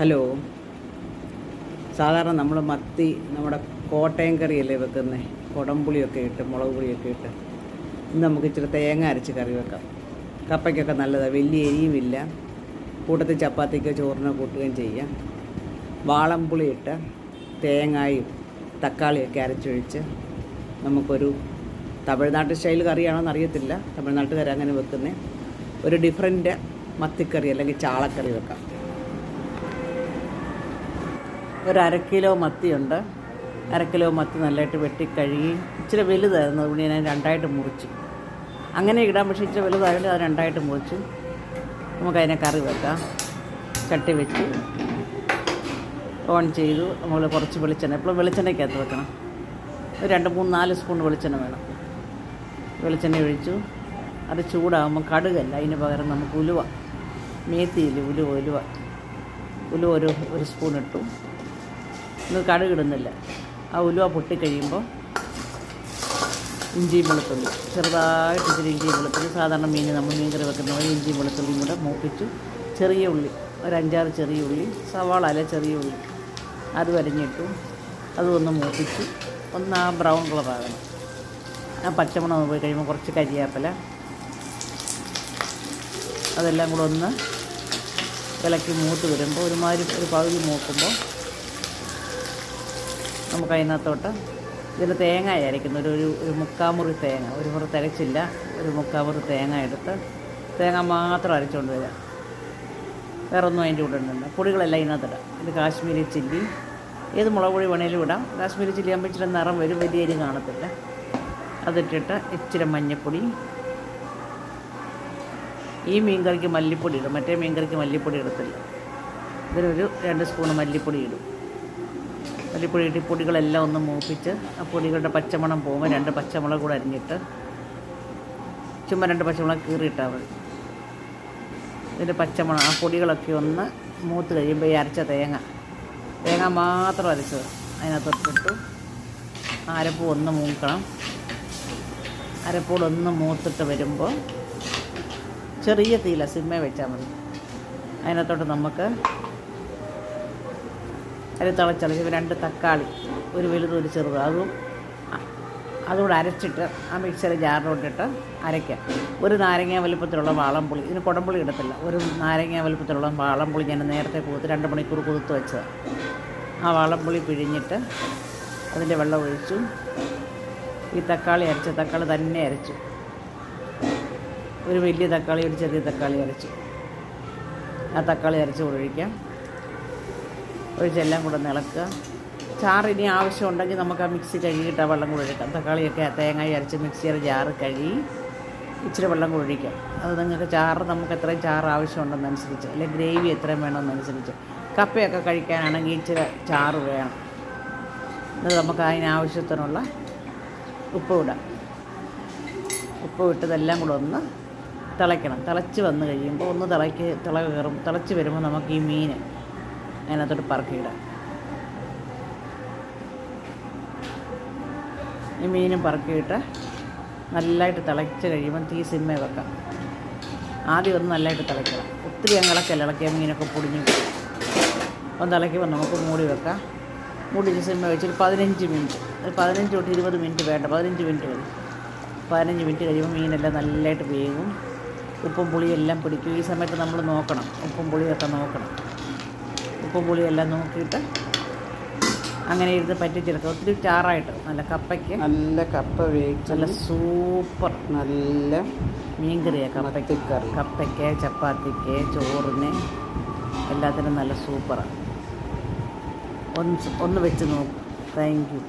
Hello. സാധാരണ നമ്മൾ മത്തി നമ്മുടെ കോട്ടയം കറിയല്ലേ വെക്കുന്നത് കുടംപുളിയൊക്കെ ഇട്ട് മുളക് പുളിയൊക്കെ ഇട്ട്. ഇന്ന് നമുക്ക് ഇച്ചിരി തേങ്ങ അരച്ച് കറി വെക്കാം. കപ്പയ്ക്കൊക്കെ നല്ലതാണ് വലിയ എരിയുമില്ല കൂട്ടത്തിൽ ചപ്പാത്തിക്കോ ചോറിനോ കൂട്ടുകയും ചെയ്യാം. വാളംപുളി ഇട്ട് തേങ്ങായും തക്കാളിയൊക്കെ അരച്ചൊഴിച്ച് നമുക്കൊരു തമിഴ്നാട്ട് സ്റ്റൈൽ കറിയാണോന്ന് അറിയത്തില്ല. തമിഴ്നാട്ടുകാർ അങ്ങനെ വെക്കുന്നത് ഒരു ഡിഫറെന്റ് മത്തിക്കറി അല്ലെങ്കിൽ ചാളക്കറി വെക്കാം. ഒരു അര കിലോ മത്തിയുണ്ട്. അര കിലോ മത്തി നല്ലതായിട്ട് വെട്ടിക്കഴുകി ഇച്ചിരി വലുതായിരുന്നു. അതുകൊണ്ട് ഞാൻ രണ്ടായിട്ട് മുറിച്ചു. അങ്ങനെ ഇടാൻ പക്ഷേ ഇച്ചിരി വലുതായതുകൊണ്ട് അത് രണ്ടായിട്ട് മുറിച്ചു. നമുക്കതിനെ കറി വെക്കാം. ചട്ടി വെച്ച് ഓൺ ചെയ്തു. നമ്മൾ കുറച്ച് വെളിച്ചെണ്ണ. എപ്പോഴും വെളിച്ചെണ്ണയ്ക്കകത്ത് വെക്കണം. ഒരു രണ്ട് മൂന്ന് നാല് സ്പൂൺ വെളിച്ചെണ്ണ വേണം. വെളിച്ചെണ്ണ ഒഴിച്ചു. അത് ചൂടാകുമ്പോൾ കടുകല്ല. അതിന് പകരം നമുക്ക് ഉലുവ. മേത്തിയില്ല ഉലുവ ഉലുവ. ഉലുവ ഒരു ഒരു സ്പൂൺ ഇട്ടു. ഇന്ന് കടുകിടുന്നില്ല. ആ ഉലുവ പൊട്ടിക്കഴിയുമ്പോൾ ഇഞ്ചിയും വെളുത്തുള്ളി ചെറുതായിട്ട് ഇച്ചിരി ഇഞ്ചിയും വെളുത്തുള്ളി സാധാരണ മീൻ നമ്മൾ മീൻ കറി വെക്കുന്ന പോലെ ഇഞ്ചിയും വെളുത്തുള്ളിയും കൂടെ മൂപ്പിച്ചു ചെറിയ ഉള്ളി ഒരു അഞ്ചാറ് ചെറിയ ഉള്ളി സവാള അല്ല ചെറിയ ഉള്ളി അത് വരഞ്ഞിട്ടു അതൊന്ന് മൂപ്പിച്ചു ഒന്ന് ആ ബ്രൗൺ കളറാകണം ആ പച്ചമുളക് പോയി കഴിയുമ്പോൾ കുറച്ച് കരിയാപ്പില അതെല്ലാം കൂടെ ഒന്ന് ഇളക്കി മൂത്ത് വരുമ്പോൾ ഒരുമാതിരി ഒരു പകുതി മൂക്കുമ്പോൾ നമുക്ക് അതിനകത്തോട്ട് ഇതിൽ തേങ്ങ അരയ്ക്കുന്നു ഒരു ഒരു മുക്കാമുറി തേങ്ങ. ഒരു മുറി തികച്ചില്ല. ഒരു മുക്കാമുറി തേങ്ങ എടുത്ത് തേങ്ങ മാത്രം അരച്ചുകൊണ്ട് വരാം. വേറെ ഒന്നും അതിന്റെ കൂടെ ഇടണ്ട. പൊടികളെല്ലാം ഇതിനകത്തിടാം. ഇത് കാശ്മീരി ചില്ലി. ഏത് മുളക് പൊടി വേണേലും ഇടാം. കാശ്മീരി ചില്ലി ആകുമ്പോൾ ഇച്ചിരി നിറം വരും. വലിയ എരി കാണത്തില്ല. അതിട്ടിട്ട് ഇച്ചിരി മഞ്ഞൾപ്പൊടി ഈ മീൻകറിക്ക് മല്ലിപ്പൊടി ഇടും. മറ്റേ മീൻകറിക്ക് മല്ലിപ്പൊടി എടുത്തില്ല ഇതിനൊരു രണ്ട് സ്പൂൺ മല്ലിപ്പൊടി ഇടും. മല്ലിപ്പൊടി ഇടിപ്പൊടികളെല്ലാം ഒന്ന് മൂപ്പിച്ച് ആ പൊടികളുടെ പച്ചമണം പോകുമ്പോൾ രണ്ട് പച്ചമുളക് കൂടെ അരിഞ്ഞിട്ട് ചുമ്മാ രണ്ട് പച്ചമുളക് കീറിയിട്ടാൽ മതി. ഇതിന്റെ പച്ചമുളക് ആ പൊടികളൊക്കെ ഒന്ന് മൂത്ത് കഴിയുമ്പോൾ ഈ അരച്ച തേങ്ങ തേങ്ങ മാത്രം അരച്ചത് അതിനകത്തൊട്ടിട്ടു അരപ്പ് ഒന്ന് മൂക്കണം. അരപ്പൂടൊന്ന് മൂത്തിട്ട് വരുമ്പോൾ ചെറിയ തീല സിമ്മേ വെച്ചാൽ മതി. അതിനകത്തോട്ട് നമുക്ക് അതിൽ തിളച്ചളച്ച് രണ്ട് തക്കാളി ഒരു വലുതും ഒരു ചെറുത് അതും അതുകൂടെ അരച്ചിട്ട് ആ മിക്സർ ജാറിലോട്ടിട്ട് അരയ്ക്കാം ഒരു നാരങ്ങ വലുപ്പത്തിലുള്ള വാളംപുളി. ഇതിന് കുടംപുളി ഇടത്തില്ല. ഒരു നാരങ്ങ വലുപ്പത്തിലുള്ള വാളംപുളി ഞാൻ നേരത്തെ കുതിർത്ത് രണ്ട് മണിക്കൂർ കുതിർത്ത് വെച്ചത്. ആ വാളംപുളി പിഴിഞ്ഞിട്ട് അതിന്റെ വെള്ളം ഒഴിച്ചു. ഈ തക്കാളി അരച്ച തക്കാളി തന്നെ അരച്ചു. ഒരു വലിയ തക്കാളി ഒരു ചെറിയ തക്കാളി അരച്ചു. ആ തക്കാളി അരച്ച് ഒഴിക്കാം. ഒഴിച്ചെല്ലാം കൂടെ നിളക്കുക. ചാറ് ഇനി ആവശ്യമുണ്ടെങ്കിൽ നമുക്ക് ആ മിക്സി കഴുകിയിട്ട് വെള്ളം കൂടെ ഒഴിക്കാം തക്കാളിയൊക്കെ തേങ്ങായി അരച്ച് മിക്സിയുടെ ജാറ് കഴുകി ഇച്ചിരി വെള്ളം കൂടെ ഒഴിക്കാം. അത് നിങ്ങൾക്ക് ചാറ് നമുക്ക് എത്രയും ചാറ് ആവശ്യമുണ്ടെന്നനുസരിച്ച് അല്ലെങ്കിൽ ഗ്രേവി എത്രയും വേണമെന്നനുസരിച്ച് കപ്പയൊക്കെ കഴിക്കാനാണെങ്കിൽ ഇച്ചിരി ചാറ് വേണം. എന്നിട്ട് നമുക്ക് അതിനാവശ്യത്തിനുള്ള ഉപ്പ് ഇടാം. ഉപ്പ് ഇട്ടതെല്ലാം കൂടെ ഒന്ന് തിളയ്ക്കണം. തിളച്ച് വന്ന് കഴിയുമ്പോൾ ഒന്ന് തിളയ്ക്ക് തിള കയറും. തിളച്ച് വരുമ്പോൾ നമുക്ക് ഈ മീൻ അതിനകത്തോട്ട് പറക്കിയിടാം. ഈ മീനും പറക്കിയിട്ട് നല്ലതായിട്ട് തിളച്ച് കഴിയുമ്പം തീ സിമ്മേ വെക്കാം. ആദ്യം ഒന്ന് നല്ലതായിട്ട് തിളയ്ക്കണം. ഒത്തിരി അങ്ങളൊക്കെ ഇളക്കല്ല ഇളക്കിയ മീനൊക്കെ പൊടിഞ്ഞു. ഒന്ന് തിളയ്ക്കുമ്പോൾ നമുക്ക് മൂടി വെക്കാം. മൂടി സിമ്മ വെച്ചൊരു പതിനഞ്ച് മിനിറ്റ് ഒരു പതിനഞ്ച് തൊട്ട് ഇരുപത് മിനിറ്റ് വേണ്ട പതിനഞ്ച് മിനിറ്റ് മതി. പതിനഞ്ച് മിനിറ്റ് കഴിയുമ്പോൾ മീനെല്ലാം നല്ലതായിട്ട് വേകും ഉപ്പും പുളിയെല്ലാം പിടിക്കും. ഈ സമയത്ത് നമ്മൾ നോക്കണം ഉപ്പും പുളിയൊക്കെ നോക്കണം. ഉപ്പും എല്ലാം നോക്കിയിട്ട് അങ്ങനെ ഇരുന്ന് പറ്റിച്ചെടുക്കുക ഒത്തിരി ചാറായിട്ട് നല്ല കപ്പയ്ക്ക്. നല്ല കപ്പ വേവിച്ച് നല്ല സൂപ്പർ. നല്ല മീൻകറിയാണ് കപ്പയ്ക്ക്. കപ്പയ്ക്ക് ചപ്പാത്തിക്ക് ചോറിന് എല്ലാത്തിനും നല്ല സൂപ്പറാണ് ഒന്ന് ഒന്ന് വെച്ച് നോക്കും. Thank you